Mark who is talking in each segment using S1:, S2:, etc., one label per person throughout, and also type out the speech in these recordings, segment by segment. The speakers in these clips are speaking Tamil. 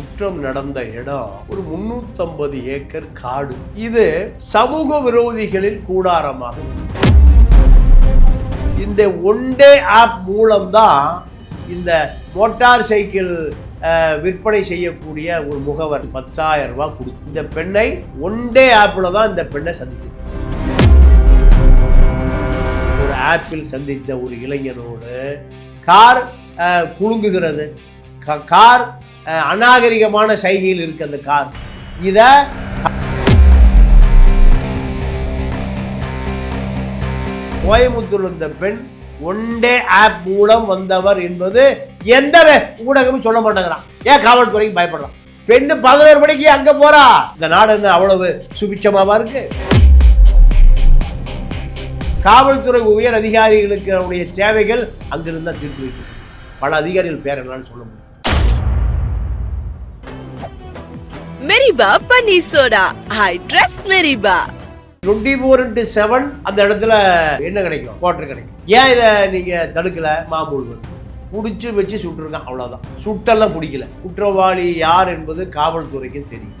S1: குற்றம் நடந்த இடம் ஒரு முன்னூத்தம்பது ஏக்கர் காடு. இது சமூக விரோதிகளின் கூடாரமாக இந்த ஒன்டே ஆப் மூலம்தான் இந்த மோட்டார் சைக்கிள் விற்பனை செய்யக்கூடிய ஒரு முகவர் பத்தாயிரம் ரூபாய் கொடுத்து இந்த பெண்ணை ஒன்டே ஆப்பில் தான் இந்த பெண்ணை சந்திச்சது. ஒரு ஆப்பில் சந்தித்த ஒரு இளைஞனோடு கார் குலுங்குகிறது. க- கார் அநாகரிகமான சைகையில் இருக்கு அந்த கார். இதை கோயமுத்தூர் இந்த பெண் ஒன்டே ஆப் மூலம் வந்தவர் என்பது எந்த வே- ஊடகமும் சொல்ல மாட்டேங்கிறான். ஏன் காவல்துறைக்கு பயப்படுறான் பெண்ணு பதினோரு மணிக்கு அங்க போறா. இந்த நாடு என்ன அவ்வளவு சுபிச்சமாவா இருக்கு? காவல்துறை உயர் அதிகாரிகளுக்கு சேவைகள் தேவைகள் அங்கிருந்தா தீர்த்து வைக்கும். பல அதிகாரிகள் பேர் என்னன்னு சொல்ல முடியும்.
S2: மெரிபா பன்னீர் சோடா ஐ ட்ரஸ்ட் மெரிபா
S1: டுவெண்ட்டி ஃபோர் இன்ட்டு செவன் அந்த இடத்துல என்ன கிடைக்கும்? குவார்டர் கிடைக்கும். ஏன் இதை நீங்கள் தடுக்கல? மாமூல் பிடிச்சி வச்சு சுட்டுருக்கான் அவ்வளோதான் சுட்டெல்லாம் பிடிக்கல குற்றவாளி யார் என்பது காவல்துறைக்கு தெரியும்.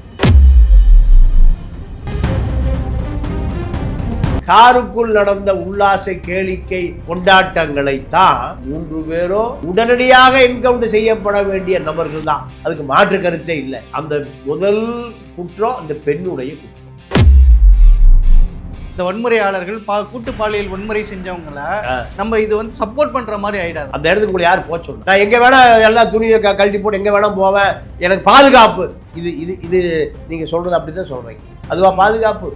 S1: காருக்குள் நடந்த உல்லாச கேளிக்கை கொண்டாட்டங்களை தான் மூன்று பேரோ உடனடியாக என்கவுண்டர் செய்யப்பட வேண்டிய நபர்கள் தான் அதுக்கு மாற்று கருத்தே இல்லை. அந்த முதல் குற்றம் அந்த பெண்ணுடைய குற்றம்.
S3: இந்த வன்முறையாளர்கள் பா கூட்டு பாலியல் வன்முறை செஞ்சவங்கள. நம்ம இது வந்து சப்போர்ட் பண்ற மாதிரி ஆயிடாது.
S1: அந்த இடத்துக்கு உங்களை யார் சொல்லணும்? நான் எங்க வேணா எல்லா துணியை கழட்டி போட்டு எங்க வேணா போவேன். எனக்கு பாதுகாப்பு. இது இது இது நீங்க சொல்றது அப்படிதான் சொல்றீங்க. அதுவா பாதுகாப்பு?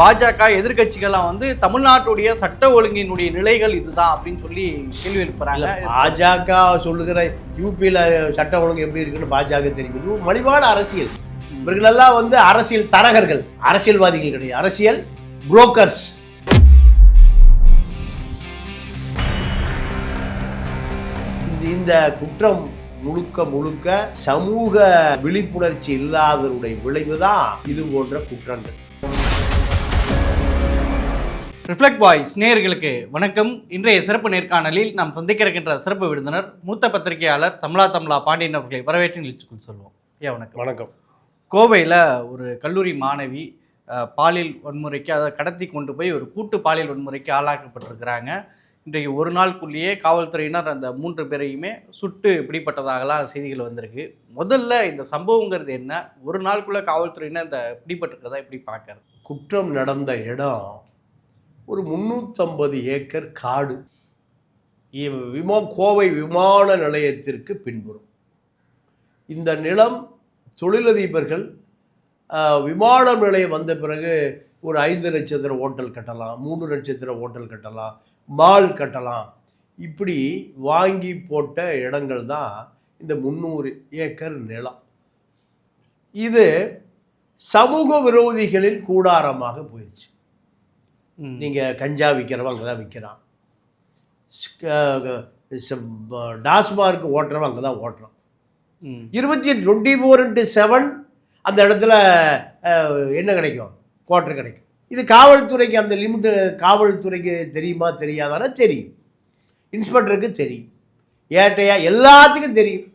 S3: பாஜக எதிர்க்கட்சிகள்லாம் வந்து தமிழ்நாட்டுடைய சட்ட ஒழுங்கினுடைய நிலைகள் இதுதான் அப்படின்னு சொல்லி கேள்வி எழுப்புறாங்க.
S1: பாஜக சொல்லுகிற யூபியில் சட்ட ஒழுங்கு எப்படி இருக்குன்னு பாஜக தெரியும் இது மலிவான அரசியல். இவர்களெல்லாம் வந்து அரசியல் தரகர்கள் அரசியல்வாதிகள் கிடையாது. அரசியல் புரோக்கர்ஸ் இந்த குற்றம் முழுக்க முழுக்க சமூக விழிப்புணர்ச்சி இல்லாதவருடைய விளைவுதான் இது போன்ற குற்றங்கள்.
S3: ரிஃப்ளெக்ட் வாய்ஸ் நேயர்களுக்கு வணக்கம். இன்றைய சிறப்பு நேர்காணலில் நாம் சந்திக்க இருக்கின்ற சிறப்பு விருந்தினர் மூத்த பத்திரிகையாளர் தமிழா தமிழா பாண்டியன் அவர்களை வரவேற்று நிகழ்ச்சிக்குள் சொல்வோம். ஐயா வணக்கம்.
S1: வணக்கம்.
S3: கோவையில் ஒரு கல்லூரி மாணவி பாலியல் வன்முறைக்கு அதை கடத்தி கொண்டு போய் ஒரு கூட்டு பாலியல் வன்முறைக்கு ஆளாக்கப்பட்டிருக்கிறாங்க. இன்றைக்கு ஒரு நாளுக்குள்ளேயே காவல்துறையினர் அந்த மூன்று பேரையுமே சுட்டு பிடிப்பட்டதாகலாம் செய்திகள் வந்திருக்கு. முதல்ல இந்த சம்பவங்கிறது என்ன? ஒரு நாளுக்குள்ள காவல்துறையினர் இந்த பிடிப்பட்டிருக்கிறதா எப்படி பார்க்கறது?
S1: குற்றம் நடந்த இடம் ஒரு முந்நூற்றம்பது ஏக்கர் காடு. விமா கோவை விமான நிலையத்திற்கு பின்புறம். இந்த நிலம் தொழிலதிபர்கள் விமான நிலையம் வந்த பிறகு ஒரு ஐந்து நட்சத்திர ஹோட்டல் கட்டலாம் மூணு நட்சத்திர ஹோட்டல் கட்டலாம் மால் கட்டலாம். இப்படி வாங்கி போட்ட இடங்கள் தான் இந்த முந்நூறு ஏக்கர் நிலம். இது சமூக விரோதிகளின் கூடாரமாக போயிடுச்சு நீங்கள் கஞ்சா விற்கிறவன் அங்கே தான் விற்கிறான் டாஸ்மார்க் ஓட்டுறவன் அங்கே தான் ஓட்டுறான். இருபத்தி டுவெண்ட்டி ஃபோர் இன்ட்டு செவன் அந்த இடத்துல என்ன கிடைக்கும்? குவார்டர் கிடைக்கும். இது காவல்துறைக்கு அந்த லிமிட்டு காவல்துறைக்கு தெரியுமா தெரியாதானா? தெரியும். இன்ஸ்பெக்டருக்கு தெரியும். ஏட்டையா? எல்லாத்துக்கும் தெரியும்.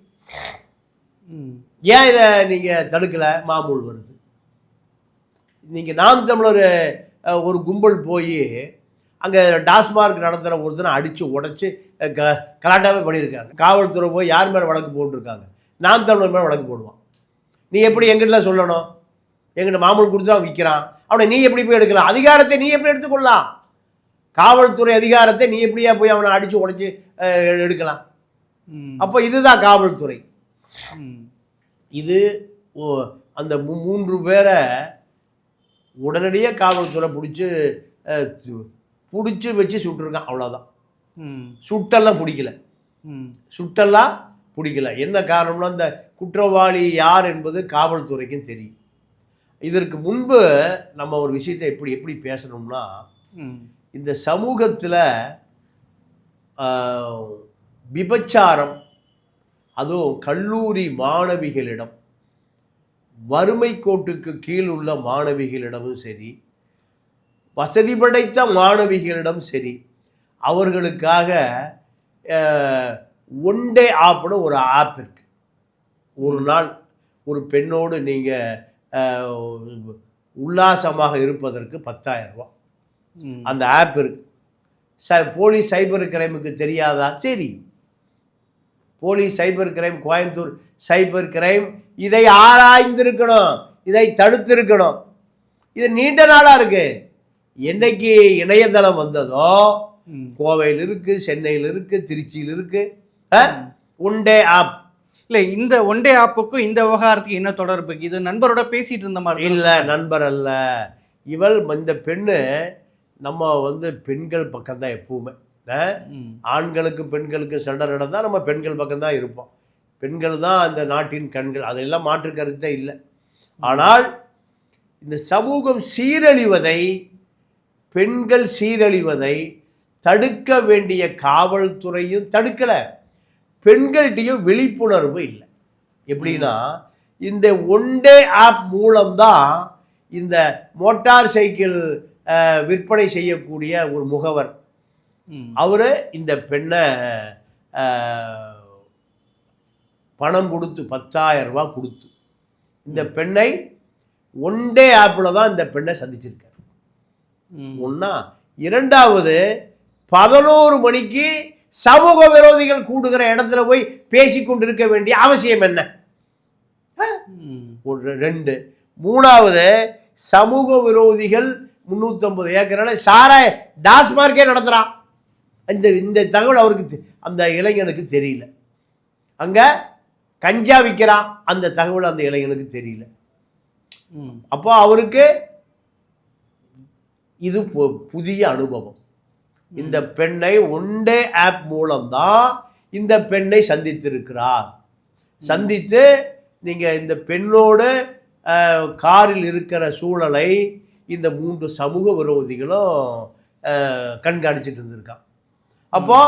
S1: ஏன் இதை நீங்கள் தடுக்கலை? மாமூல் வருது. நீங்கள் நாம் தமிழர் ஒரு கும்பல் போய் அங்கே டாஸ்மார்க் நடத்துகிற ஒருத்தனை அடித்து உடச்சி க கலாட்டாவே பண்ணியிருக்காங்க காவல்துறை போய் யார் மேலே வழக்கு போட்டிருக்காங்க? நாம் தமிழர் மேலே வழக்கு போடுவான். நீ எப்படி எங்கிட்ட சொல்லணும்? எங்கிட்ட மாமூல் கொடுத்து தான் விற்கிறான் அவனை நீ எப்படி போய் எடுக்கலாம்? அதிகாரத்தை நீ எப்படி எடுத்துக்கொள்ளலாம்? காவல்துறை அதிகாரத்தை நீ எப்படியா போய் அவனை அடித்து உடச்சி எடுக்கலாம். அப்போ இதுதான் காவல்துறை. இது ஓ- அந்த மூன்று பேரை உடனடியாக காவல்துறை பிடிச்சி பிடிச்சி வச்சு சுட்டிருக்கான் அவ்வளோதான். சுட்டெல்லாம் பிடிக்கல
S3: ம்.
S1: சுட்டெல்லாம் பிடிக்கல என்ன காரணம்னா இந்த குற்றவாளி யார் என்பது காவல்துறைக்கும் தெரியும் இதற்கு முன்பு நம்ம ஒரு விஷயத்தை எப்படி எப்படி பேசணும்னா. இந்த சமூகத்தில் விபச்சாரம் அதுவும் கல்லூரி மாணவிகளிடம் வறுமை கோட்டுக்கு கீழ் உள்ள மாணவிகளிடமும் சரி வசதி படைத்த மாணவிகளிடம் சரி அவர்களுக்காக ஒன் டே ஆப்னு ஒரு ஆப் இருக்கு. ஒரு நாள் ஒரு பெண்ணோடு நீங்கள் உல்லாசமாக இருப்பதற்கு
S3: ம்.
S1: அந்த ஆப் இருக்கு. ச போலீஸ் சைபர் கிரைமுக்கு தெரியாதா? சரி. Police cyber crime Coimbatore cyber crime. இதை ஆராய்ந்திருக்கணும். இதை தடுத்திருக்கணும். இது நீண்ட நாளாக இருக்கு. என்னைக்கு இணையதளம் வந்ததோ. கோவையில் இருக்கு சென்னையில் இருக்கு திருச்சியில் இருக்கு. உண்டே ஆப்
S3: இல்ல இந்த ஒன் டே ஆப்புக்கும் இந்த விவகாரத்துக்கு என்ன தொடர்பு? இது நண்பரோட பேசிட்டு இருந்த மாதிரி தான்
S1: இல்லை நண்பர் அல்ல. இவள் இந்த பெண்ணு நம்ம வந்து பெண்கள் பக்கம்தான் எப்பவுமே. ஆ?
S3: ம்.
S1: ஆண்களுக்கு பெண்களுக்கு சண்டை நடந்தால் நம்ம பெண்கள் பக்கம்தான் இருப்போம். பெண்கள் தான் அந்த நாட்டின் கண்கள். அதெல்லாம் மாற்று கருத்தே இல்லை. ஆனால் இந்த சமூகம் சீரழிவதை பெண்கள் சீரழிவதை தடுக்க வேண்டிய காவல்துறையும் தடுக்கலை. பெண்கள்கிட்டையும் விழிப்புணர்வு இல்லை. எப்படின்னா இந்த ஒன்டே ஆப் மூலம்தான் இந்த மோட்டார் சைக்கிள் விற்பனை செய்யக்கூடிய ஒரு முகவர். அவர் இந்த பெண்ணை பணம் கொடுத்து பத்தாயிரம் ரூபாய் கொடுத்து இந்த பெண்ணை ஒன் டே ஆப்பில் தான் இந்த பெண்ணை சந்திச்சிருக்காரு. ஒன்றா இரண்டாவது பதினோரு மணிக்கு சமூக விரோதிகள் கூடுகிற இடத்துல போய் பேசி கொண்டிருக்க வேண்டிய அவசியம் என்ன. ஒரு ரெண்டு. மூணாவது சமூக விரோதிகள் முந்நூற்றம்பது ஏக்கரால சாராய டாஸ்மார்க்கே நடத்துகிறான் இந்த இந்த தகவல் அவருக்கு அந்த இளைஞனுக்கு தெரியல. அங்கே கஞ்சா விற்கிறான் அந்த தகவல் அந்த இளைஞனுக்கு தெரியல. அப்போ அவருக்கு இது புதிய அனுபவம். இந்த பெண்ணை ஒன்டே ஆப் மூலம்தான் இந்த பெண்ணை சந்தித்திருக்கிறார். சந்தித்து நீங்கள் இந்த பெண்ணோடு காரில் இருக்கிற சூழலை இந்த மூன்று சமூக விரோதிகளும் கண்காணிச்சிட்டு இருந்திருக்கான் அப்போ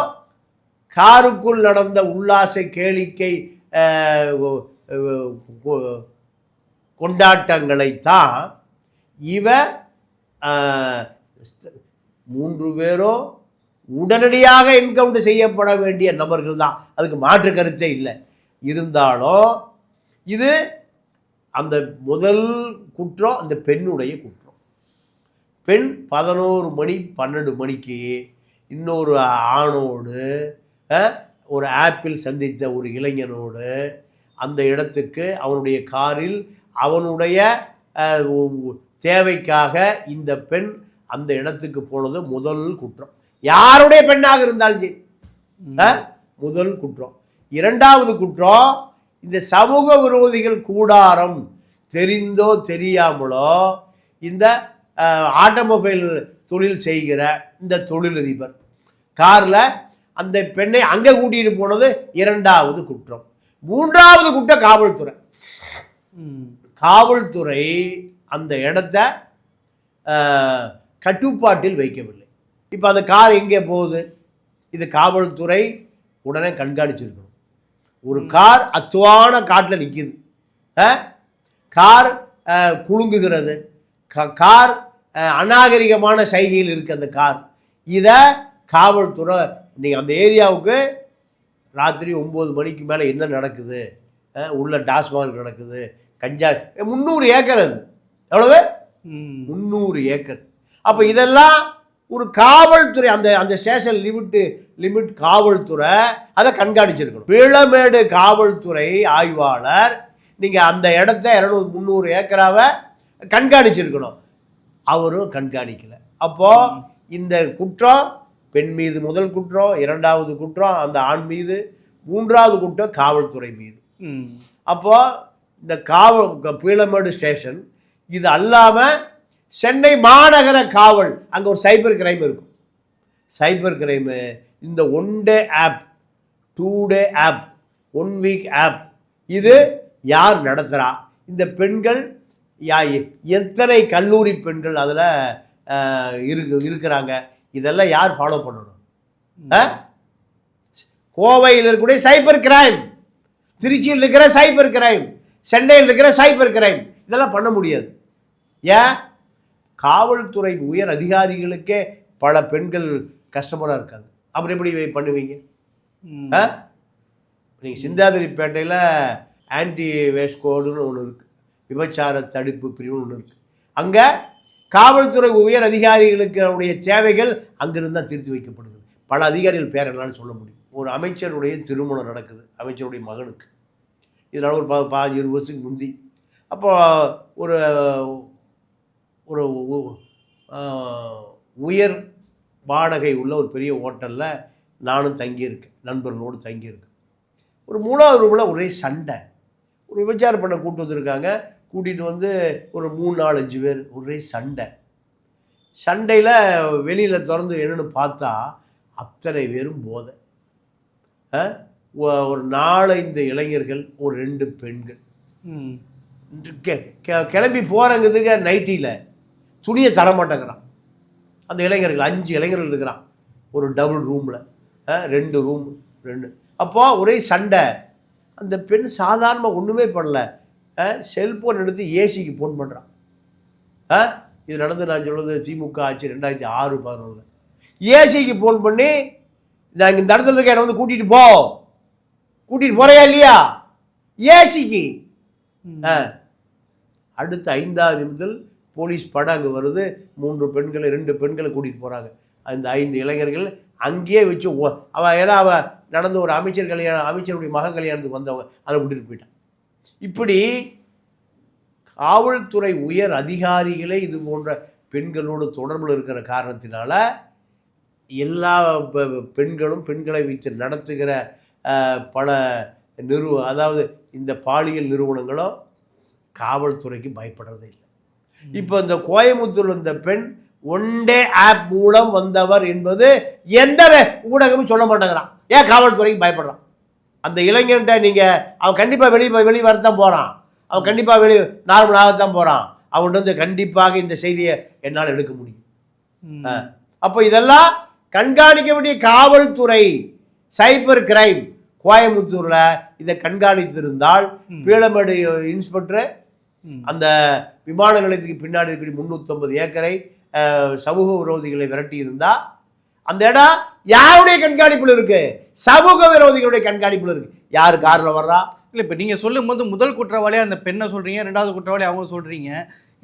S1: காருக்குள் நடந்த உல்லாச கேளிக்கை அஹ், ஒ- கொண்டாட்டங்களைத்தான் இவ மூன்று பேரும் உடனடியாக என்கவுண்டர் செய்யப்பட வேண்டிய நபர்கள் தான் அதுக்கு மாற்று கருத்தே இல்லை. இருந்தாலும் இது அந்த முதல் குற்றம் அந்த பெண்ணுடைய குற்றம். பெண் பதினோரு மணி பன்னெண்டு மணிக்கு இன்னொரு ஆணோடு ஒரு ஆப்பிள் சந்தித்த ஒரு இளைஞனோடு அந்த இடத்துக்கு அவனுடைய காரில் அவனுடைய தேவைக்காக இந்த பெண் அந்த இடத்துக்கு போனது முதல் குற்றம். யாருடைய பெண்ணாக இருந்தாலும் சரி. முதல் குற்றம். இரண்டாவது குற்றம் இந்த சமூக விரோதிகள் கூடாரம் தெரிந்தோ தெரியாமலோ இந்த ஆட்டோமொபைல் தொழில் செய்கிற இந்த தொழிலதிபர். காரில் அந்த பெண்ணை அங்கே கூட்டிகிட்டு போனது இரண்டாவது குற்றம். மூன்றாவது குற்றம் காவல்துறை. காவல்துறை அந்த இடத்த கட்டுப்பாட்டில் வைக்கவில்லை. இப்போ அந்த கார் எங்கே போகுது? இது காவல்துறை உடனே கண்காணிச்சிருக்கணும். ஒரு கார் அத்துவான காட்டில் நிற்கிது கார் குலுங்குகிறது. க- கார் அநாகரிகமான சைகையில் இருக்கு அந்த கார். இதை காவல்துறை நீங்கள் அந்த ஏரியாவுக்கு ராத்திரி ஒம்பது மணிக்கு மேலே என்ன நடக்குது? உள்ள டாஸ்மாக் நடக்குது கஞ்சா முந்நூறு ஏக்கர் அது. எவ்வளவு. முந்நூறு ஏக்கர். அப்போ இதெல்லாம் ஒரு காவல்துறை அந்த அந்த ஸ்டேஷன் லிமிட்டு லிமிட் காவல்துறை அதை கண்காணிச்சிருக்கணும். பீளமேடு காவல்துறை ஆய்வாளர் நீங்கள் அந்த இடத்த இரநூறு முந்நூறு ஏக்கராவை கண்காணிச்சிருக்கணும். அவரும் கண்காணிக்கல. அப்போ இந்த குற்றம் பெண் மீது முதல் குற்றம் இரண்டாவது குற்றம் அந்த ஆண் மீது மூன்றாவது குற்றம் காவல்துறை மீது. அப்போ இந்த காவல் பீளமேடு ஸ்டேஷன் இது அல்லாமல் சென்னை மாநகர காவல் அங்கே ஒரு சைபர் கிரைம் இருக்கும். சைபர் கிரைமு இந்த one day of two day of one week of இது யார் நடத்துகிறா இந்த பெண்கள் யா எத்தனை கல்லூரி பெண்கள் அதில் இருக்கு இருக்கிறாங்க? இதெல்லாம் யார் ஃபாலோ பண்ணணும்? கோவையில் இருக்கக்கூடிய சைபர் கிரைம் திருச்சியில் இருக்கிற சைபர் கிரைம் சென்னையில் இருக்கிற சைபர் கிரைம் இதெல்லாம் பண்ண முடியாது. ஏன்? காவல்துறை உயர் அதிகாரிகளுக்கே பல பெண்கள் கஸ்டமராக இருக்காங்க. அப்புறம் எப்படி பண்ணுவீங்க? நீங்கள் சிந்தாதிரிப்பேட்டையில் ஆன்டி வேஸ்ட் கோடுன்னு ஒன்று இருக்குது விபச்சார தடுப்பு பிரிவுன்னு ஒன்று இருக்குது அங்கே காவல்துறை உயர் அதிகாரிகளுக்குடைய தேவைகள் அங்கிருந்து தான் திருத்தி வைக்கப்படுது பல அதிகாரிகள் பேர் என்னால் சொல்ல முடியும். ஒரு அமைச்சருடைய திருமணம் நடக்குது. அமைச்சருடைய மகனுக்கு. இதனால் ஒரு ப பாஞ்சு இருபது வருஷத்துக்கு முந்தி. அப்போ ஒரு ஒரு உயர் வாடகை உள்ள ஒரு பெரிய ஹோட்டலில் நானும் தங்கியிருக்கேன். நண்பர்களோடு தங்கியிருக்கேன். ஒரு மூணாவது ரூமில் ஒரே சண்டை. ஒரு விபச்சாரம் பண்ண கூட்டு வந்திருக்காங்க. கூட்டிகிட்டு வந்து ஒரு மூணு நாலு அஞ்சு பேர் ஒரே சண்டை. சண்டையில் வெளியில் திறந்து என்னென்னு பார்த்தா அத்தனை பேரும் போதை. ஒரு நாலஞ்சு இளைஞர்கள் ஒரு ரெண்டு பெண்கள். கிளம்பி போகிறங்கிறதுக்கு நைட்டியில். துணியை தர மாட்டேங்கிறான். அந்த இளைஞர்கள் அஞ்சு இளைஞர்கள் இருக்கிறான். ஒரு டபுள் ரூமில். ரெண்டு ரூம் ரெண்டு. அப்போ ஒரே சண்டை. அந்த பெண் சாதாரணமாக ஒன்றுமே பண்ணல. செல்ஃபோன் எடுத்து ஏசிக்கு ஃபோன் பண்ணுறான் இது நடந்து நான் சொல்றது திமுக ஆட்சி ரெண்டாயிரத்தி ஆறு பதினொன்று ஏசிக்கு ஃபோன் பண்ணி நான் இந்த இடத்துல இருக்க என்னை வந்து கூட்டிகிட்டு போ. கூட்டிகிட்டு போறியா இல்லையா? ஏசிக்கு ஆ. அடுத்த ஐந்தாவது நிமிடத்தில் போலீஸ் படம் அங்கே வருது. மூன்று பெண்களை ரெண்டு பெண்களை கூட்டிகிட்டு போகிறாங்க அந்த ஐந்து இளைஞர்கள் அங்கேயே வச்சு ஓ- அவ ஏன்னா அவ நடந்த ஒரு அமைச்சர் கல்யாணம் அமைச்சருடைய மகன் கல்யாணத்துக்கு வந்தவங்க. அதை விட்டுட்டு போயிட்டான். இப்படி காவல்துறை உயர் அதிகாரிகளே இது போன்ற பெண்களோடு தொடர்பில் இருக்கிற காரணத்தினால எல்லா பெண்களும் பெண்களை வைத்து நடத்துகிற பல நிறுவ அதாவது இந்த பாலியல் நிறுவனங்களும் காவல்துறைக்கு பயப்படுறதே இல்லை. இப்போ இந்த கோயம்புத்தூர் இந்த பெண் ஒன் டே ஆப் மூலம் வந்தவர் என்பது எந்த ஊடகமும் சொல்ல மாட்டேங்கிறான். ஏன் காவல்துறைக்கு பயப்படுறான்? அந்த இளைஞன்ட்ட நீங்கள் அவன் கண்டிப்பாக வெளியே வெளியே வரத்தான் போகிறான் அவன் கண்டிப்பாக வெளியே நார்மலாகத்தான் போகிறான் அவன்கிட்ட வந்து கண்டிப்பாக இந்த செய்தியை என்னால் எடுக்க முடியும். அப்போ இதெல்லாம் கண்காணிக்க வேண்டிய காவல்துறை சைபர் கிரைம் கோயம்புத்தூர்ல இதை கண்காணித்திருந்தால். பீளமேடு இன்ஸ்பெக்டர். அந்த விமான நிலையத்துக்கு பின்னாடி இருக்கிற முந்நூற்றம்பது ஏக்கரை சமூக விரோதிகளை விரட்டி இருந்தா அந்த இடம் யாருடைய கண்காணிப்புல இருக்கு? சமூக விரோதிகளுடைய கண்காணிப்புல இருக்கு. யாரு கார்ல வர்றா?
S3: இல்லை இப்போ நீங்கள் சொல்லும்போது முதல் குற்றவாளியாக அந்த பெண்ணை சொல்கிறீங்க ரெண்டாவது குற்றவாளி அவங்க சொல்கிறீங்க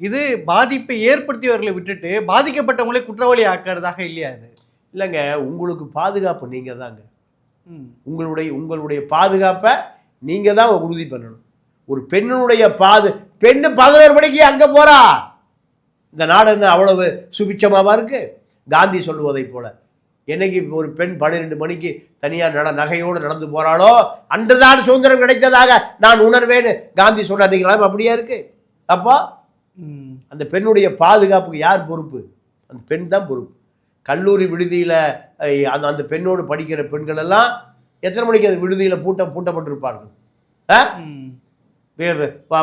S3: இது பாதிப்பை ஏற்படுத்தியவர்களை விட்டுட்டு பாதிக்கப்பட்டவங்களே குற்றவாளி ஆக்கிறதாக இல்லையா இது?
S1: இல்லைங்க உங்களுக்கு பாதுகாப்பு நீங்க தாங்க. உங்களுடைய உங்களுடைய பாதுகாப்பை நீங்க தான் உறுதி பண்ணணும். ஒரு பெண்ணுடைய பாது பெண்ணு பதினோரு மணிக்கு அங்க போறா? இந்த நாடு என்ன அவ்வளவு சுபிச்சமாவா இருக்கு? காந்தி சொல்லுவதை போல. என்னைக்கு ஒரு பெண் பன்னிரெண்டு மணிக்கு தனியா நட நகையோடு நடந்து போறாளோ அன்றுதான் சுதந்திரம் கிடைத்ததாக நான் உணர்வேன்னு காந்தி சொன்னார் நீங்களாம் அப்படியே இருக்கு. அப்போ. அந்த பெண்ணுடைய பாதுகாப்புக்கு யார் பொறுப்பு? அந்த பெண் தான் பொறுப்பு. கல்லூரி விடுதியில் அந்த அந்த பெண்ணோடு படிக்கிற பெண்கள் எல்லாம் எத்தனை மணிக்கு அந்த விடுதியில் பூட்ட பூட்டப்பட்டிருப்பார்கள்? ஆ.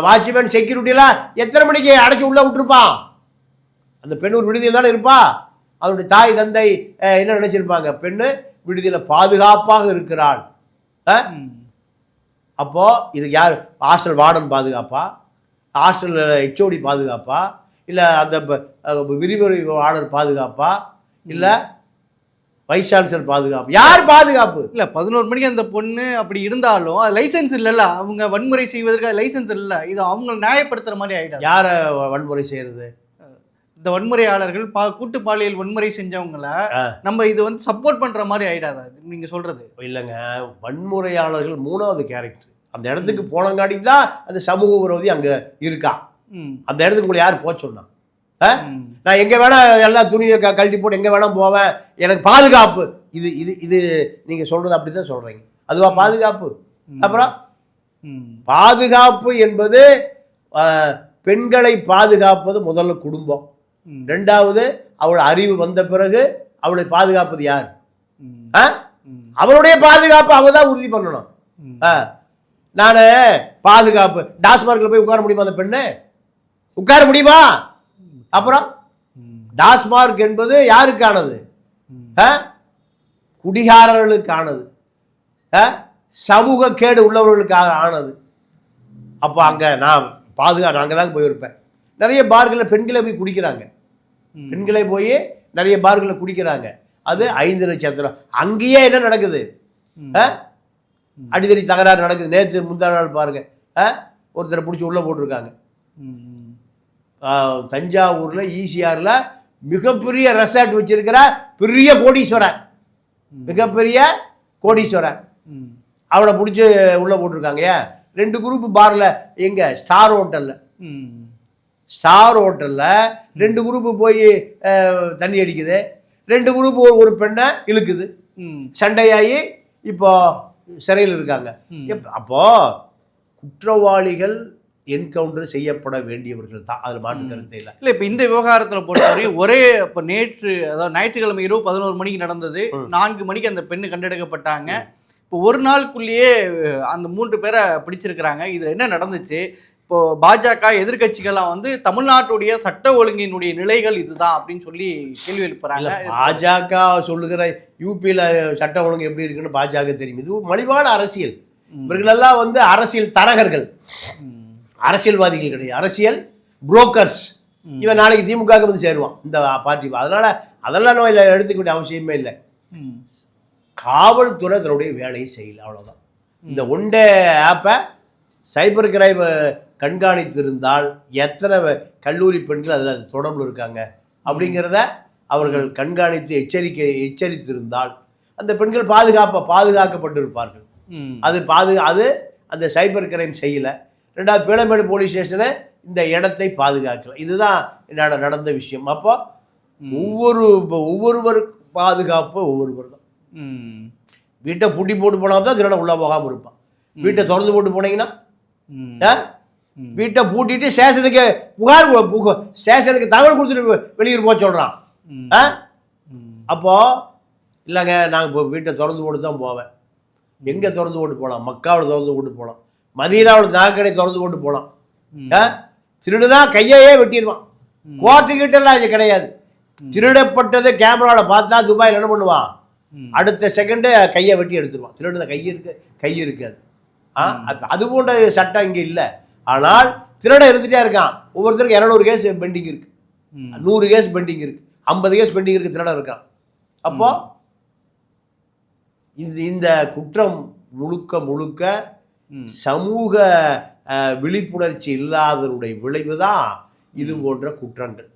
S1: வாட்ச்மேன் செக்யூரிட்டிலாம் எத்தனை மணிக்கு அடைச்சி உள்ளே விட்டுருப்பான்? அந்த பெண் ஒரு விடுதியில் தானே இருப்பா? அவருடைய தாய் தந்தை என்ன நினைச்சிருப்பாங்க? பெண்ணு விடுதியில் பாதுகாப்பாக இருக்கிறாள். ஆ
S3: ம்.
S1: அப்போ இது யார்? ஹாஸ்டல் வார்டன் பாதுகாப்பா? ஹாஸ்டல் ஹெச்ஓடி பாதுகாப்பா? இல்லை அந்த விரிவுரையாளர் பாதுகாப்பா? இல்லை வைஸ் சான்சலர் பாதுகாப்பு. யார் பாதுகாப்பு?
S3: இல்ல பதினோரு மணிக்கு அந்த பொண்ணு அப்படி இருந்தாலும் அது லைசென்ஸ் இல்லைல்ல. அவங்க வன்முறை செய்வதற்கு லைசென்ஸ் இல்லை இது அவங்க நியாயப்படுத்துற மாதிரி ஆயிடாது
S1: யாரை வன்முறை செய்யறது?
S3: இந்த வன்முறையாளர்கள் பா கூட்டு பாலியல் வன்முறை செஞ்சவங்கள. நம்ம இது வந்து சப்போர்ட் பண்ற மாதிரி ஆயிடாதா? இது நீங்க சொல்றது.
S1: இல்லைங்க. வன்முறையாளர்கள் மூணாவது கேரக்டர் அந்த இடத்துக்கு போனங்காட்டி தான் அந்த சமூக விரோதி அங்கே இருக்கா. அந்த இடத்துக்கு உங்களை யார் போக சொன்னா. நான் எங்கே வேணா எல்லா துணியை க கழட்டி போட்டு எங்கே வேணா போவேன். எனக்கு பாதுகாப்பு. இது இது இது நீங்கள் சொல்கிறது அப்படி தான் சொல்கிறீங்க அதுவா பாதுகாப்பு? அப்புறம். பாதுகாப்பு என்பது பெண்களை பாதுகாப்பது முதல்ல குடும்பம். ரெண்டாவது அவள் அறிவு வந்த பிறகு அவளை பாதுகாப்பது யார். அவளுடைய பாதுகாப்பு அவ தான் உறுதி பண்ணணும். நான் பாதுகாப்பு டாஸ்மார்க்கில் போய் உட்கார முடியுமா அந்த பெண்ணு? உட்கார முடியுமா? அப்புறம். டாஸ்மார்க் என்பது யாருக்கானது? குடிகாரர்களுக்கானது? சமூக கேடு உள்ளவர்களுக்காக ஆனது. அப்போ அங்கே நான் பாதுகா அங்கே தான் போயிருப்பேன். நிறைய பார்களில் பெண்களே போய் குடிக்கிறாங்க. பெண்களே போய் நிறைய பார்களில் குடிக்கிறாங்க. அது ஐந்து நட்சத்திரம் அங்கேயே என்ன நடக்குது? அடிதடி தகராறு நடக்குது. நேற்று முந்தா நாள் பாருங்க. ஒருத்தரை பிடிச்சி உள்ளே போட்டிருக்காங்க. தஞ்சாவூரில் ஈசிஆரில் மிகப்பெரிய ரெசார்ட் வச்சிருக்கிற பெரிய கோடீஸ்வரன். மிகப்பெரிய கோடீஸ்வரன். அவனை பிடிச்சி உள்ளே போட்டிருக்காங்க. ஏன்? ரெண்டு குரூப் பாரில் எங்கே? ஸ்டார் ஹோட்டலில். ஸ்டார் ஹோட்டலில் ரெண்டு குரூப்பு போய் தண்ணி அடிக்குது. ரெண்டு குரூப் ஒரு பெண்ணை இழுக்குது. சண்டையாகி இப்போ சிறையில் இருக்காங்க. அப்போ குற்றவாளிகள் என்கவுண்டர் செய்யப்பட வேண்டியவர்கள் தான். அதில் மாற்று கருத்து இல்லை.
S3: இல்ல இப்ப இந்த விவகாரத்துல பொறுத்தவரை ஒரே இப்ப நேற்று அதாவது ஞாயிற்றுக்கிழமை இரவு பதினோரு மணிக்கு நடந்தது. நான்கு மணிக்கு அந்த பெண்ணு கண்டெடுக்கப்பட்டாங்க. இப்போ ஒரு நாளுக்குள்ளேயே அந்த மூன்று பேரை பிடிச்சிருக்கிறாங்க. இதுல என்ன நடந்துச்சு? இப்போ பாஜக எதிர்க்கட்சிகள்லாம் வந்து தமிழ்நாட்டுடைய சட்ட ஒழுங்கினுடைய நிலைகள் இதுதான் அப்படின்னு சொல்லி கேள்வி எழுப்புறாங்க.
S1: பாஜக சொல்லுகிற யூபியில் சட்ட ஒழுங்கு எப்படி இருக்குன்னு பாஜக தெரியும். இது மலிவான அரசியல். இவர்களெல்லாம் வந்து அரசியல் தரகர்கள். அரசியல்வாதிகள் கிடையாது. அரசியல் புரோக்கர்ஸ். இவன் நாளைக்கு திமுகவுக்கு வந்து சேருவான். இந்த பார்ட்டி. அதனால அதெல்லாம் நம்ம இல்லை எடுத்துக்க வேண்டிய அவசியமே இல்லை. காவல்துறை தன்னுடைய வேலையை செய்யல அவ்வளவுதான். இந்த ஒன் டே ஆப்பை சைபர் கிரைம் கண்காணித்திருந்தால் எத்தனை கல்லூரி பெண்கள் அதில் தொடர்பில் இருக்காங்க? அப்படிங்கிறத அவர்கள் கண்காணித்து எச்சரிக்கை எச்சரித்திருந்தால் அந்த பெண்கள் பாதுகாப்ப பாதுகாக்கப்பட்டிருப்பார்கள். அது பாது அது அந்த சைபர் கிரைம் செய்யலை. ரெண்டாவது பீளமேடு போலீஸ் ஸ்டேஷனை இந்த இடத்தை பாதுகாக்கல. இதுதான் நட- நடந்த விஷயம். அப்போ ஒவ்வொரு ஒவ்வொருவர் பாதுகாப்பு ஒவ்வொருவர் தான். வீட்டை பூட்டி போட்டு போனால் தான் திருட உள்ளே போகாமல் இருப்பான். வீட்டை திறந்து போட்டு போனீங்கன்னா. வீட்டை பூட்டிட்டு ஸ்டேஷனுக்கு புகார் ஸ்டேஷனுக்கு தகவல் கொடுத்துட்டு வெளியூர் போக சொல்கிறான். ஆ?
S3: ம்.
S1: அப்போ இல்லைங்க நாங்கள் இப்போ வீட்டை திறந்து போட்டு தான் போவேன். எங்கே திறந்து போட்டு போகலாம் மக்காவில் திறந்து போட்டு போகலாம் மதீனாவில் நாகக்கடை திறந்து போட்டு போகலாம். ஆ? திருடுனா கையையே வெட்டிடுவான். கோர்ட்டு கிட்டலாம் இது கிடையாது. திருடப்பட்டது கேமராவில் பார்த்தா துபாயில் என்ன பண்ணுவான். அடுத்த செகண்டு கையை வெட்டி எடுத்துருவான். திருடுன கை இருக்கு கை இருக்காது ஆ அது போன்ற சட்டம் இங்கே இல்லை. ஆனால் திருட இருந்துட்டே இருக்கான். ஒவ்வொருத்தருக்கும் இரநூறு கேஸ் பெண்டிங் இருக்கு. நூறு கேஸ் பெண்டிங் இருக்கு. ஐம்பது கேஸ் பெண்டிங் இருக்கு திருடன் இருக்கான். அப்போ இந்த இந்த குற்றம் முழுக்க முழுக்க. சமூக விழிப்புணர்ச்சி இல்லாதவருடைய விளைவு தான் இது போன்ற குற்றங்கள்.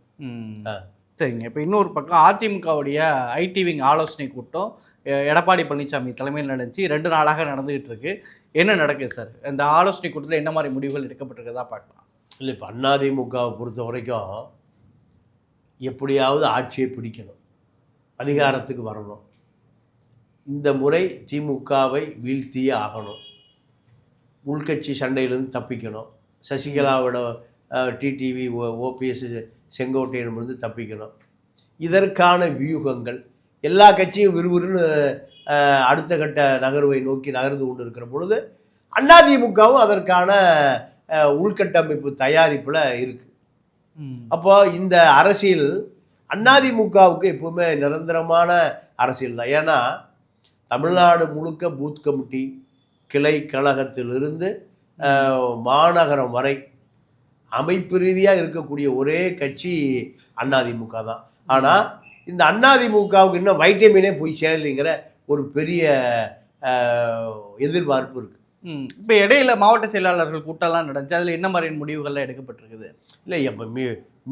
S3: சரிங்க. இப்போ இன்னொரு பக்கம் அதிமுகவுடைய ஐடி விங் ஆலோசனை கூட்டம் எடப்பாடி பழனிசாமி தலைமையில் நடந்துச்சு ரெண்டு நாளாக நடந்துகிட்டு இருக்கு என்ன நடக்குது சார்? இந்த ஆலோசனை கூட்டத்தில் என்ன மாதிரி முடிவுகள் எடுக்கப்பட்டிருக்கதா பார்க்கலாம்.
S1: இல்லை இப்போ அண்ணாதிமுகவை பொறுத்த வரைக்கும் எப்படியாவது ஆட்சியை பிடிக்கணும். அதிகாரத்துக்கு வரணும். இந்த முறை திமுகவை வீழ்த்தியே ஆகணும். உள்கட்சி சண்டையிலிருந்து தப்பிக்கணும். சசிகலாவோட டிடிவி ஓபிஎஸ் செங்கோட்டையிடமிருந்து தப்பிக்கணும். இதற்கான வியூகங்கள் எல்லா கட்சியும் விறுவிறுன்னு அடுத்த கட்ட நகர்வை நோக்கி நகர்ந்து கொண்டு இருக்கிற பொழுது அதிமுகவும் அதற்கான உள்கட்டமைப்பு தயாரிப்பில் இருக்குது அப்போ இந்த அரசியல் அதிமுகவுக்கு எப்பவுமே நிரந்தரமான அரசியல் தான். ஏன்னா தமிழ்நாடு முழுக்க பூத் கமிட்டி கிளை கழகத்திலிருந்து மாநகரம் வரை அமைப்பு ரீதியாக இருக்கக்கூடிய ஒரே கட்சி அதிமுக தான். ஆனால் இந்த அதிமுகவுக்கு இன்னும் வைட்டமினே போய் சேரலைங்கிற ஒரு பெரிய எதிர்பார்ப்பு இருக்குது
S3: இப்போ இடையில மாவட்ட செயலாளர்கள் கூட்டம்லாம் நடந்துச்சு. அதில் என்ன மாதிரியான முடிவுகள்லாம் எடுக்கப்பட்டிருக்குது?
S1: இல்லை எப்போ மீ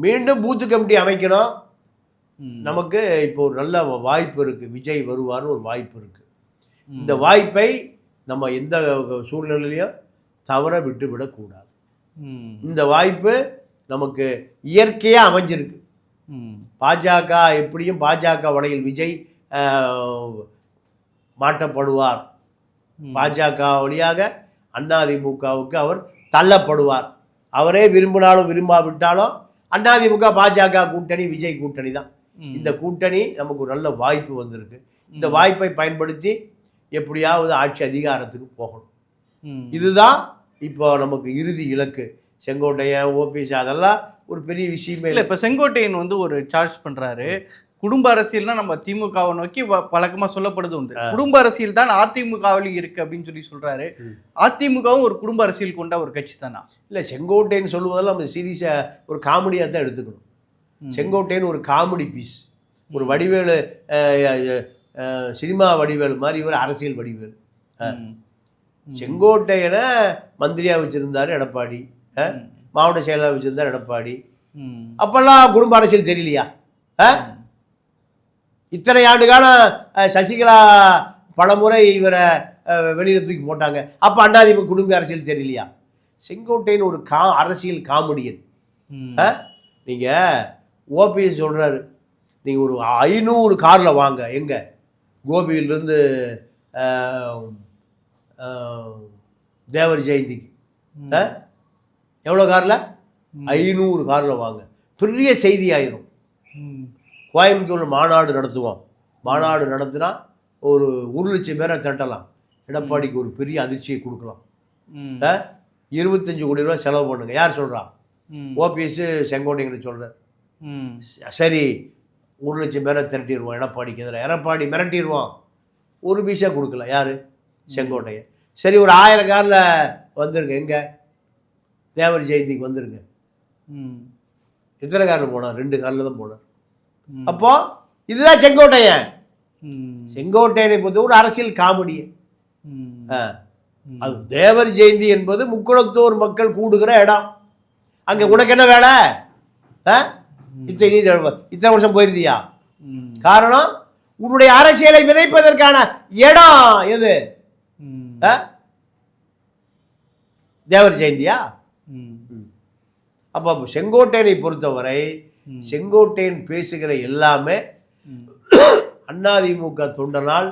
S1: மீண்டும் பூத்து கமிட்டி அமைக்கணும். நமக்கு இப்போ ஒரு நல்ல வாய்ப்பு இருக்குது விஜய் வருவார்னு ஒரு வாய்ப்பு இருக்குது. இந்த வாய்ப்பை நம்ம எந்த சூழ்நிலையிலையும் தவற விட்டுவிடக்கூடாது. இந்த வாய்ப்பு நமக்கு இயற்கையாக அமைஞ்சிருக்கு. பாஜக எப்படியும் பாஜக வலையில் விஜய் மாட்டப்படுவார். பாஜக வழியாக அதிமுகவுக்கு அவர் தள்ளப்படுவார். அவரே விரும்பினாலும் விரும்பாவிட்டாலும் அதிமுக பாஜக கூட்டணி விஜய் கூட்டணி தான். இந்த கூட்டணி நமக்கு ஒரு நல்ல வாய்ப்பு வந்திருக்கு. இந்த வாய்ப்பை பயன்படுத்தி எப்படியாவது ஆட்சி அதிகாரத்துக்கு போகணும். இதுதான் இப்போ நமக்கு இறுதி இலக்கு. செங்கோட்டையன் ஓபிஎஸ் அதெல்லாம் ஒரு பெரிய விஷயமே
S3: இல்ல இப்ப செங்கோட்டையன் வந்து ஒரு சார்ஜ் பண்றாரு. குடும்ப அரசியல்னா நம்ம திமுகவை நோக்கி வ- வழக்கமா சொல்லப்படுது உண்டு. குடும்ப அரசியல் தான் அதிமுகவிலும் இருக்கு அப்படின்னு சொல்லி சொல்றாரு. அதிமுகவும் ஒரு குடும்ப அரசியல் கொண்ட ஒரு கட்சி தானா?
S1: இல்லை செங்கோட்டைன்னு சொல்லுவதெல்லாம் நம்ம சீரியஸாக ஒரு காமெடியாக தான் எடுத்துக்கணும்.
S3: ம்.
S1: செங்கோட்டையன் ஒரு காமெடி பீஸ் ஒரு வடிவேலு சினிமா வடிவேலு மாதிரி இவர் அரசியல் வடிவேலு. செங்கோட்டையனை மந்திரியாக வச்சுருந்தார் எடப்பாடி? மாவட்ட செயலாளர் வச்சுருந்தார் எடப்பாடி. அப்போல்லாம் குடும்ப அரசியல் தெரியலையா? ஆ? இத்தனை ஆண்டு காலம் சசிகலா பலமுறை இவரை வெளியில தூக்கி போட்டாங்க. அப்போ அண்ணாதிமுக குடும்ப அரசியல் தெரியலையா? செங்கோட்டையன் ஒரு கா அரசியல் காமெடியன்.
S3: ம்.
S1: ஆ? நீங்க ஓபிஎஸ் சொல்றாரு. நீங்க ஒரு ஐநூறு கார்ல வாங்க. எங்க? கோபியிலிருந்து தேவர் ஜெயந்திக்கு. ஆ? எவ்வளோ காரில்? ஐநூறு காரில் வாங்க. பெரிய செய்தி ஆயிரும்.
S3: ம்.
S1: கோயம்புத்தூரில் மாநாடு நடத்துவோம். மாநாடு நடத்தினா ஒரு ஒரு லட்சம் பேரை திரட்டலாம். எடப்பாடிக்கு ஒரு பெரிய அதிர்ச்சியை கொடுக்கலாம்? இருபத்தஞ்சு கோடி ரூபா செலவு பண்ணுங்க. யார் சொல்றா?
S3: ம்.
S1: ஓபிஎஸ் செங்கோட்டைங்கிட்ட சொல்கிறார். சரி ஒரு லட்சம் பேரை திரட்டிடுவோம். எடப்பாடிக்கு எதிராக எடப்பாடி மிரட்டிடுவோம் ஒரு பீஸா கொடுக்கல. யார்? செங்கோட்டையை சரி ஒரு ஆயிரம் காரில் வந்துருங்க. எங்கே? தேவர் ஜெயந்திக்கு வந்துருங்க
S3: ம்.
S1: எத்தனை காரில் போனார் ரெண்டு காரில் தான் போனார். அப்போ இதுதான் செங்கோட்டையன். செங்கோட்டையனை பொறுத்த ஒரு அரசியல் காமெடி. அது தேவர் ஜெயந்தி என்பது முக்குளத்தூர் மக்கள் கூடுகிற இடம் அங்கே உனக்கு என்ன வேலை? இத்தனை இத்தனை வருஷம் போயிருந்தியா. காரணம் உன்னுடைய அரசியலை விதைப்பதற்கான இடம் எது? தேவர் ஜெயந்தியா. அப்போ செங்கோட்டையனை பொறுத்தவரை. செங்கோட்டையன் பேசுகிற எல்லாமே. அதிமுக தொண்டனால்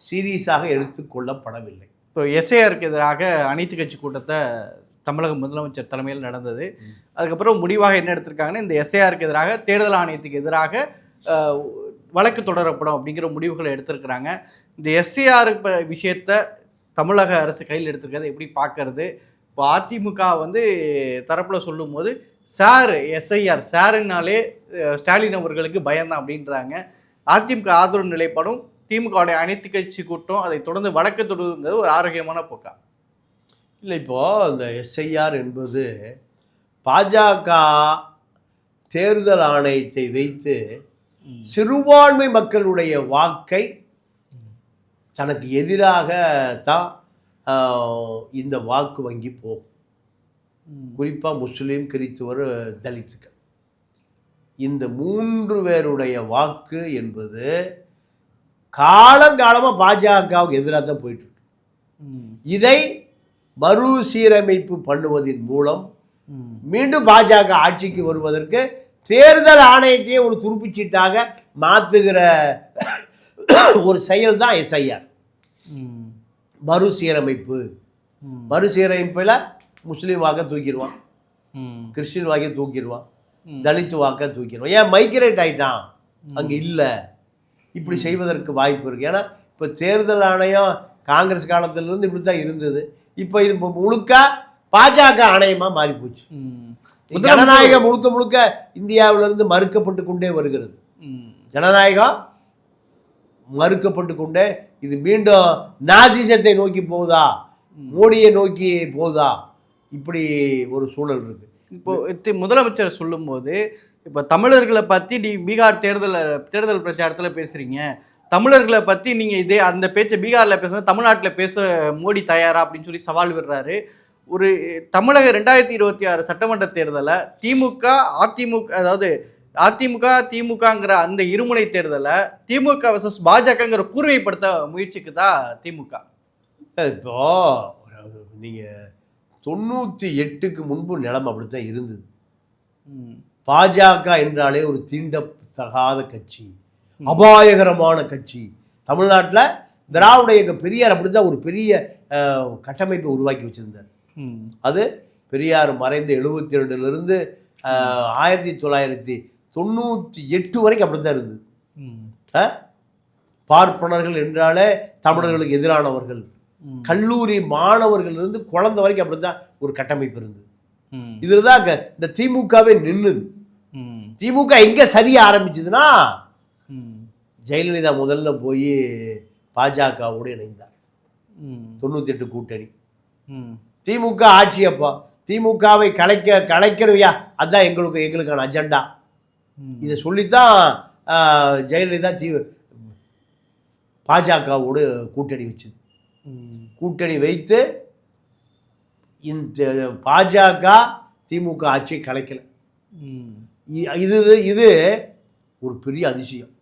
S1: சீரியஸாக எடுத்துக்கொள்ளப்படவில்லை
S3: இப்போ எஸ்ஏஆருக்கு எதிராக அனைத்து கட்சி கூட்டத்தை தமிழக முதலமைச்சர் தலைமையில் நடந்தது. அதுக்கப்புறம் முடிவாக என்ன எடுத்திருக்காங்கன்னா இந்த எஸ்ஏஆருக்கு எதிராக தேர்தல் ஆணையத்துக்கு எதிராக வழக்கு தொடரப்படும் அப்படிங்கிற முடிவுகளை எடுத்திருக்கிறாங்க. இந்த எஸ்ஏஆர் விஷயத்த தமிழக அரசு கையில் எடுத்திருக்கிறத எப்படி பார்க்கறது? இப்போ அதிமுக வந்து தரப்பில் சொல்லும்போது சார் எஸ்ஐஆர் சாருனாலே அஹ், ஸ்டாலின் அவர்களுக்கு பயம்தான் அப்படின்றாங்க. அதிமுக ஆதரவு நிலைப்பாடும். திமுகவுடைய அனைத்து கட்சி கூட்டம் அதை தொடர்ந்து வழக்கு தொடுங்கிறது ஒரு ஆரோக்கியமான போக்கா?
S1: இல்லை இப்போ இந்த எஸ்ஐஆர் என்பது பாஜக தேர்தல் ஆணையத்தை வைத்து சிறுபான்மை மக்களுடைய வாக்கை தனக்கு எதிராக தான் இந்த வாக்கு வங்கி போகும் குறிப்பாக முஸ்லீம் கிறித்துவர் தலித்துக்கள். இந்த மூன்று பேருடைய வாக்கு என்பது காலங்காலமாக பாஜகவுக்கு எதிராக தான் போயிட்டு இதை மறுசீரமைப்பு பண்ணுவதன் மூலம் மீண்டும் பாஜக ஆட்சிக்கு வருவதற்கு தேர்தல் ஆணையத்தையே ஒரு துருப்புச்சீட்டாக மாற்றுகிற ஒரு செயல் தான் எஸ்ஐஆர் மறுசீரமைப்பு. மறுசீரமைப்பில் முஸ்லீம் வாக்கை தூக்கிடுவான். கிறிஸ்டின் வாக்கை தூக்கிடுவான். தலித் வாக்கை தூக்கிடுவான். ஏன் மைக்ரேட் ஆயிட்டான்? அங்கே இல்லை. இப்படி செய்வதற்கு வாய்ப்பு இருக்குது ஏன்னா இப்போ தேர்தல் ஆணையம் காங்கிரஸ் காலத்திலிருந்து இப்படி தான் இருந்தது. இப்போ இது முழுக்க பாஜக ஆணையமாக மாறி போச்சு. ஜனநாயகம் முழுக்க முழுக்க இந்தியாவிலிருந்து மறுக்கப்பட்டு கொண்டே வருகிறது. ஜனநாயகம் மறுக்கப்பட்டு கொண்டே இது மீண்டும் நாசிசத்தை நோக்கி போகுதா? மோடியை நோக்கி போகுதா? இப்படி ஒரு சூழல் இருக்கு.
S3: இப்போ முதலமைச்சர் சொல்லும்போது இப்போ தமிழர்களை பற்றி நீ பீகார் தேர்தல் தேர்தல் பிரச்சாரத்தில் பேசுறீங்க. தமிழர்களை பற்றி நீங்கள் இதே அந்த பேச்சை பீகாரில் பேசுனா தமிழ்நாட்டில் பேச மோடி தயாரா? அப்படின்னு சொல்லி சவால் விடுறாரு. ஒரு தமிழக ரெண்டாயிரத்தி இருபத்தி ஆறு சட்டமன்ற தேர்தலை திமுக அதிமுக அதாவது அதிமுக திமுகங்கிற அந்த இருமுனை தேர்தலை திமுக வர்சஸ் பாஜகங்கிற கூர்மைப்படுத்த முயற்சிக்குதா திமுக?
S1: இப்போ நீங்கள் தொண்ணூற்றி எட்டுக்கு முன்பு நிலைமை அப்படித்தான் இருந்தது. பாஜக என்றாலே ஒரு தீண்டத்தகாத கட்சி அபாயகரமான கட்சி. தமிழ்நாட்டில் திராவிட இயக்க பெரியார் அப்படித்தான் ஒரு பெரிய கட்டமைப்பை உருவாக்கி வச்சிருந்தார். அது பெரியார் மறைந்த எழுபத்தி ரெண்டுலேருந்து ஆயிரத்தி தொள்ளாயிரத்தி தொண்ணூற்றி எட்டு வரைக்கும் அப்படி தான் இருந்தது? பார்ப்பனர்கள் என்றாலே தமிழர்களுக்கு எதிரானவர்கள். கல்லூரி மாணவர்கள் இருந்து குழந்தை வரைக்கும் அப்படி தான் ஒரு கட்டமைப்பு இருந்தது. இதில் தான் இந்த திமுகவே நின்னுது. திமுக எங்கே சரிய ஆரம்பிச்சதுன்னா. ஜெயலலிதா முதல்ல போய் பாஜகவோடு இணைந்தார்
S3: ம்.
S1: தொண்ணூத்தி எட்டு கூட்டணி
S3: ம்.
S1: திமுக ஆட்சி அப்போ திமுகவை கலைக்க கலைக்கணுயா அதுதான் எங்களுக்கு எங்களுக்கான அஜெண்டா. இதை சொல்லித்தான் ஜெயலலிதா தி பாஜகவோடு கூட்டணி வச்சுது. கூட்டணி வைத்து இந்த பாஜக திமுக ஆட்சியை கலைக்கல. இது இது ஒரு பெரிய அதிசயம்.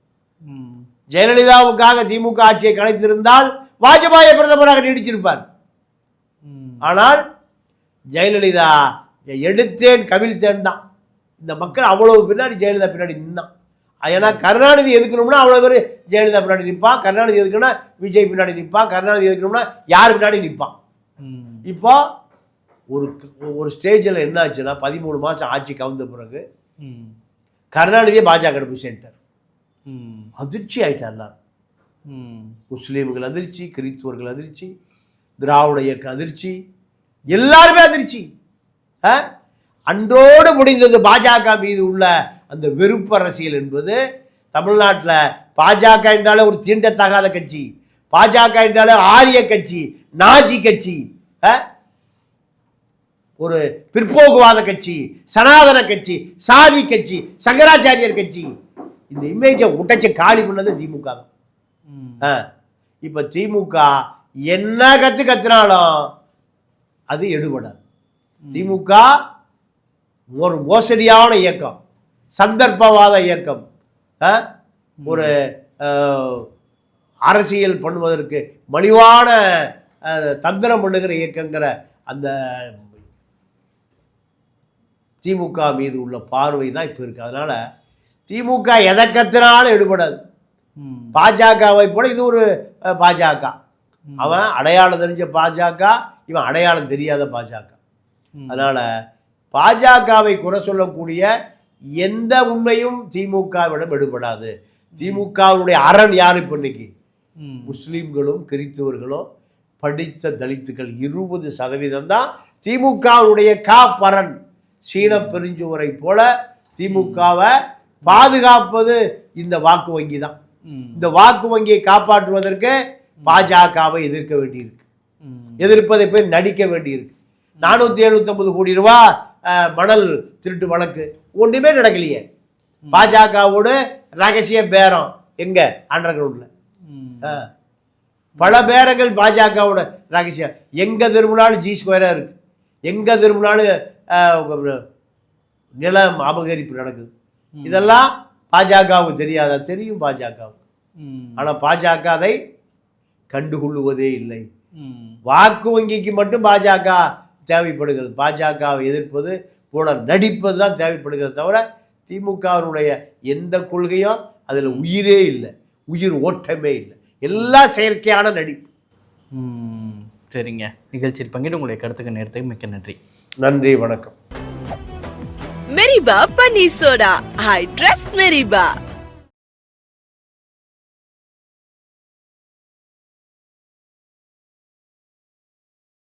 S1: ஜெயலலிதாவுக்காக திமுக ஆட்சியை கலைத்திருந்தால் வாஜ்பாயை பிரதமராக நீடிச்சிருப்பார். ஆனால் ஜெயலலிதா எடுத்தேன் கவிழ்த்தேன் தான். இந்த மக்கள் அவ்வளவு பின்னாடி ஜெயலலிதா பின்னாடி நின்னான் ஏன்னா கருணாநிதி எதுக்கணும்னா அவ்வளோ பேர் ஜெயலலிதா பின்னாடி நிற்பான் கருணாநிதி எதுக்குன்னா விஜய் பின்னாடி நிற்பான் கருணாநிதி எதுக்கணும்னா யார் பின்னாடி நிற்பான். இப்போ ஒரு ஒரு ஸ்டேஜில் என்ன ஆச்சுன்னா பதிமூணு மாதம் ஆட்சி கவுந்த பிறகு
S3: ம்.
S1: கருணாநிதியே பாஜக போய்
S3: ம்.
S1: அதிர்ச்சி ஆயிட்டார் எல்லாரும்
S3: ம்.
S1: முஸ்லீம்கள் அதிர்ச்சி கிறிஸ்துவர்கள் அதிர்ச்சி திராவிட இயக்க அதிர்ச்சி எல்லாருமே அதிர்ச்சி ஆ? அன்றோடு முடிந்தது பாஜக மீது உள்ள அந்த வெறுப்பு அரசியல் என்பது தமிழ்நாட்டில் பாஜக என்றாலே ஒரு தீண்டத்தகாத கட்சி பாஜக என்றாலே ஆரிய கட்சி நாஜி கட்சி? ஒரு பிற்போக்குவாத கட்சி சனாதன கட்சி சாதி கட்சி சங்கராச்சாரியர் கட்சி. இந்த இமேஜை உடைச்சு காலி பண்ணது திமுக தான். இப்போ திமுக என்ன கத்து கத்துனாலும் அது எடுபடாது. திமுக ஒரு மோசடியான இயக்கம் சந்தர்ப்பவாத இயக்கம்? ஒரு அரசியல் பண்ணுவதற்கு மலிவான தந்திரம் பண்ணுகிற இயக்கங்கிற அந்த திமுக மீது உள்ள பார்வை தான் இப்போ இருக்குது அதனால திமுக எதை கத்துனாலும் எடுபடாது. பாஜகவை போல இது ஒரு பாஜக. அவன் அடையாளம் தெரிஞ்ச பாஜக இவன் அடையாளம் தெரியாத பாஜக. அதனால பாஜகவை குறை சொல்லக்கூடிய எந்த உண்மையும் திமுகவிடம் எடுபடாது திமுகவுடைய அரண் யார் இப்போ இன்னைக்கு. முஸ்லீம்களும் கிறிஸ்தவர்களும் படித்த தலித்துக்கள் இருபது சதவீதம் தான் திமுகவுடைய கா பரன் சீன பெருஞ்சுவரை போல திமுகவை பாதுகாப்பது இந்த வாக்கு வங்கி தான். இந்த வாக்கு வங்கியை காப்பாற்றுவதற்கு பாஜகவை எதிர்க்க வேண்டியிருக்கு. எதிர்ப்பதை போய் நடிக்க வேண்டியிருக்கு நானூற்றி எழுநூத்தொம்பது கோடி ரூபா அஹ், மணல் திருட்டு வழக்கு. ஒன்றுமே நடக்கலையே. பாஜகவோட ரகசிய பேரம் எங்க? அண்டர் கிரவுண்டில். பல பேரங்கள் பாஜகவோட ரகசியம். எங்க திரும்பினாலும் ஜி ஸ்கொயரா இருக்கு. எங்க திரும்பினாலும் நிலம் அபகரிப்பு நடக்குது. இதெல்லாம் பாஜகவுக்கு தெரியாதா. தெரியும் பாஜகவுக்கு. ஆனால் பாஜக அதை கண்டுகொள்ளுவதே இல்லை. வாக்கு வங்கிக்கு மட்டும் பாஜக தேவைப்படுகிறது பாஜகவை எதிர்ப்பது போல நடிப்பது தான் தேவைப்படுகிறது தவிர திமுகவினுடைய எந்த கொள்கையும் அதில் உயிரே இல்லை உயிர் ஓட்டமே இல்லை எல்லாம் செயற்கையான நடிப்பு
S3: ம். சரிங்க நிகழ்ச்சியில் பங்கிட்டு உங்களுடைய கருத்துக்கு நேரத்துக்கு மிக்க நன்றி
S1: நன்றி வணக்கம்
S2: Meriba Paneer Soda. I trust Meriba.